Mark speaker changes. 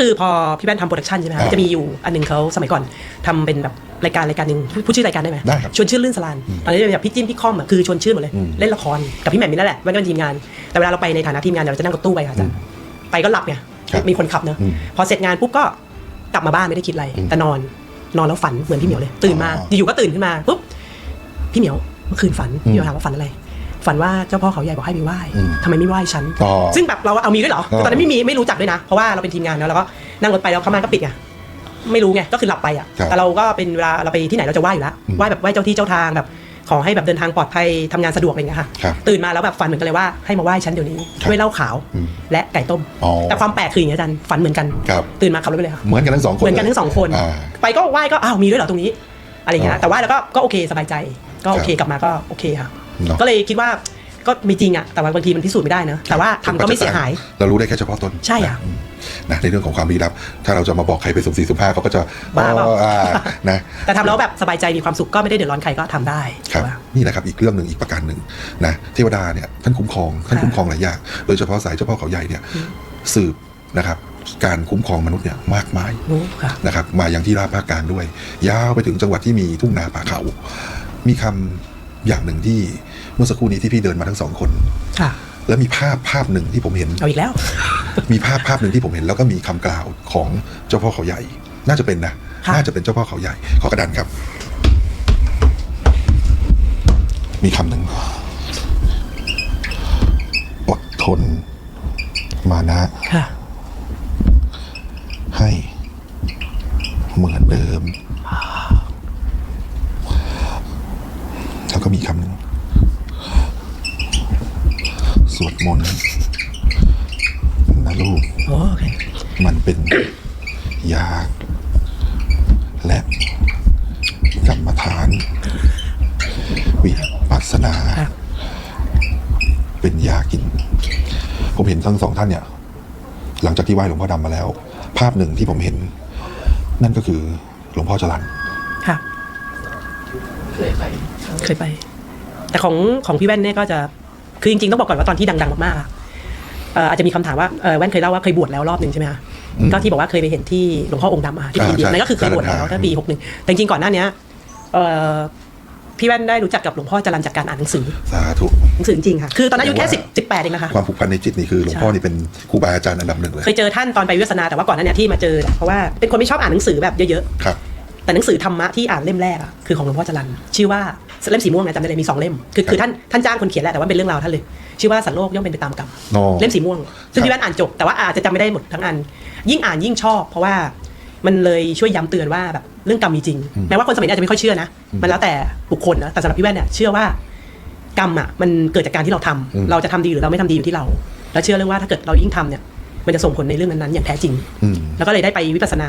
Speaker 1: คือพอพี่แว่นทำโปรดักชันใช่ไหม
Speaker 2: ครั
Speaker 1: คะ
Speaker 2: บ
Speaker 1: จะมีอยู่อันหนึ่งเขาสมัยก่อนทำเป็นแบบรายการรายการหนึ่งพูดพูดชื่อรายการได้ไหม
Speaker 2: ได้ครับ
Speaker 1: ชวนชื่อลื่นสลานตอนนี้แบบพี่จิ้มพี่คอมอะคือชวนชื่อหมดเลย
Speaker 2: อืม
Speaker 1: เล่นละครกับพี่แหม่มนี่นั่นแหละแว่นก็เป็นทีมงาน แต่เวลาเราไปในฐานะทีมงานเดี๋ยวเราจะนั่งรถตู้ไปค่ะอาจารย์ไปก็หลับไง
Speaker 2: ครับ
Speaker 1: มีคนขับเนอะ
Speaker 2: อืม
Speaker 1: พอเสร็จงานปุ๊บก็กลับมาบ้านไม่ได้คิดอะไร
Speaker 2: อืม
Speaker 1: แต่นอนนอนแล้วฝันเหมือนพี่เหมียวเลย ตื่นมา
Speaker 2: อ๋อ
Speaker 1: อยู่ๆก็ตื่นขึ้นมาปุ๊บพี่เหมียวเมื่อคืนฝัน
Speaker 2: อืม
Speaker 1: พี่เหมียวถามว่าฝันอะไร ฝันว่าเจ้าพ่อเขาใหญ่บอกให้ไปไหว้
Speaker 2: อืม
Speaker 1: ทำไมไม่ไหว้ฉัน
Speaker 2: อ๋อ
Speaker 1: ซึ่งแบบเราเอามีด้วยเหรอ
Speaker 2: อ๋อ
Speaker 1: ตอนนั้นไม่มีไม่รู้จักด้วยนะ เพราะว่าเราเป็นทีมงานเนอะแล้วก็นั่งรถไปแล้วเขามาก็ปิดไงไม่รู้ไงก็คือหลับไปอะ
Speaker 2: ครับ
Speaker 1: แต่เราก็เป็นเวลาเราไปที่ไหนเราจะไหว้อยู่แล้ว
Speaker 2: อืม
Speaker 1: ไหว้แบบไหว้เจ้าที่เจ้าทางแบบ ขอให้แบบเดินทางปลอดภัยทำงานสะดวกอะไรอย่างเงี้ยค่ะ
Speaker 2: ครับ
Speaker 1: ตื่นมาแล้วแบบฝันเหมือนกันเลยว่าให้มาไหว้ฉันเดี๋ยวนี้
Speaker 2: ครับ
Speaker 1: ด้วยเหล้าขาว
Speaker 2: อืม
Speaker 1: และไก่ต้ม
Speaker 2: อ๋อ
Speaker 1: แต่ความแปลกคืออย่างนี้อาจารย์ฝันเหมือนกัน
Speaker 2: ครับ
Speaker 1: ตื่นมาขับรถไปเลยค่ะ
Speaker 2: เหมือนกันทั้งสองคน
Speaker 1: เหมือนกันทั้งสองคน
Speaker 2: อ่า
Speaker 1: ไปก็ไหว้ก็อ้าวมีด้วยเหรอตรงนี้อะไรอย่างเงี้
Speaker 2: อ๋
Speaker 1: ย
Speaker 2: อ
Speaker 1: แต่ไหว้แล้วก็ก็โอเคสบายใจ ก็โอเค
Speaker 2: ครับ
Speaker 1: กลับมาก็โอเคค่ะ
Speaker 2: เนอะ
Speaker 1: ก็เลยคิดว่าก็มีจริงอะแต่ว่าบางทีมันพิสูจน์ไม่ได้นะ แต่ว่าทำก็ไม่เสียหาย
Speaker 2: เรารู้ได้แค่เฉพาะตน
Speaker 1: ใช่อะ
Speaker 2: นนะในเรื่องของความลี้ลับ ถ้าเราจะมาบอกใครไปสุ่มสี่สุ่มห้าเขาก็จะ
Speaker 1: บ้าเปล่า
Speaker 2: อ๋ออ่านะ
Speaker 1: แต่ทำแล้วแบบสบายใจมีความสุขก็ไม่ได้เดือดร้อนใครก็ทำได้
Speaker 2: ครับ
Speaker 1: ว่า
Speaker 2: นี่แหละครับอีกเรื่องหนึ่งอีกประการหนึ่งนะเทวดาเนี่ยท่านคุ้มครองท่าน
Speaker 1: ค่ะ
Speaker 2: คุ้มครองหลายอย่างโดยเฉพาะสายเจ้าพ่อเขาใหญ่เนี่ยสืบนะครับ การคุ้มครองมนุษย์เนี่ยมากมาย
Speaker 1: รู้ค่ะ
Speaker 2: นะครับมายังที่ราบภาคกลางด้วย ยาวไปถึงจังหวัดที่มีทุ่งนาป่าเขา มีคำ อย่างหนึ่งที่เมื่อสักครู่นี้ที่พี่เดินมาทั้งสองคน
Speaker 1: ค่ะ
Speaker 2: แล้วมีภาพภาพหนึ่งที่ผมเห็น
Speaker 1: เอาอีกแล้ว
Speaker 2: มีภาพภาพหนึ่งที่ผมเห็น แล้วก็มีคำกล่าวของเจ้าพ่อเขาใหญ่ น่าจะเป็นนะ
Speaker 1: ค่ะ
Speaker 2: น่าจะเป็นเจ้าพ่อเขาใหญ่ ขอกระดานครับ มีคำหนึ่งอดทน มานะ
Speaker 1: ค่ะ
Speaker 2: ให้เหมือนเดิม แล้วก็ มีคำหนึ่งสวดมนต์นะลูก
Speaker 1: โอเค
Speaker 2: มันเป็นยาและกรรมฐาน วิปัสสนา
Speaker 1: ครับ
Speaker 2: เป็นยากิน ผมเห็นทั้งสองท่านเนี่ย หลังจากที่ไหว้หลวงพ่อดำมาแล้ว ภาพหนึ่งที่ผมเห็น นั่นก็คือหลวงพ่อจรัน
Speaker 1: ค่ะ เคยไป เคยไป แต่ของของพี่แว่นเนี่ยก็จะคือจริงๆต้องบอกก่อนว่าตอนที่ดังๆมากๆอะเอ่ออาจจะมีคำถามว่าเอ่อแว่นเคยเล่าว่าเคยบวชแล้วรอบหนึ่งใช่ไหมคะ
Speaker 2: อืม
Speaker 1: ก็ที่บอกว่าเคยไปเห็นที่หลวงพ่อองค์ดำอะค่ะที่
Speaker 2: อ่า
Speaker 1: ปีเดียว
Speaker 2: ใช่
Speaker 1: นั่นก็คือเคยบวชแล้ว
Speaker 2: ใช่
Speaker 1: ตั้งปีหกหนึ่งแต่จริงๆก่อนหน้าเนี้ยเอ่อพี่แว่นได้รู้จักกับหลวงพ่อจรันจากการอ่านหนังสือ
Speaker 2: สาธุ
Speaker 1: หนังสือจริงๆค่ะคือตอนนั้นอายุแค่สิบสิบแปดเองนะคะ
Speaker 2: ความผูกพันในจิตนี่คือหลวงพ่อ
Speaker 1: ใช่
Speaker 2: นี่เป็นครูบาอาจารย์อันดับหนึ่งเลย
Speaker 1: เคยเจอท่านตอนไปวิปัสสนาแต่ว่าก่อนหนั้นเนี่ยที่มาเจอเนี่ยเพราะว่าเป็นคนไม่ชอบอ่านหนังสือแบบเยอะ
Speaker 2: ครับ
Speaker 1: ๆ แต่หนังสือธรรมะที่อ่านเล่มแรกอะคือของหลวงพ่อจรันชื่อว่าเล่มสีม่วงนะจำได้เลยมีสองเล่มคือคือท่านท่านจ้างคนเขียนแหละแต่ว่าเป็นเรื่องราวท่านเลย ชื่อว่าสัตว์โลกย่อมเป็นไปตามกรรม
Speaker 2: อ๋อ
Speaker 1: เล่มสีม่วง ซึ่ง
Speaker 2: ครับ
Speaker 1: พี่แว่นอ่านจบแต่ว่าอาจจะจำไม่ได้หมดทั้งอัน ยิ่งอ่านยิ่งชอบ เพราะว่ามันเลยช่วยย้ำเตือนว่าแบบเรื่องกรรมมีจริง
Speaker 2: อืม
Speaker 1: แม้ว่าคนสมัยนี้อาจจะไม่ค่อยเชื่อนะ
Speaker 2: อืม
Speaker 1: มันแล้วแต่บุคคลนะแต่สำหรับพี่แว่นเนี่ยเชื่อว่ากรรมอะมันเกิดจากการที่เราทำ
Speaker 2: อืม
Speaker 1: เราจะทำดีหรือเราไม่ทำดีอยู่ที่เรา แล้วเชื่อเรื่องว่าถ้าเกิดเรายิ่งทำเนี่ยมันจะส่งผลในเรื่องนั้นๆอย่างแท้จริง
Speaker 2: อืม
Speaker 1: แล้วก็เลยได้ไปวิปัสสนา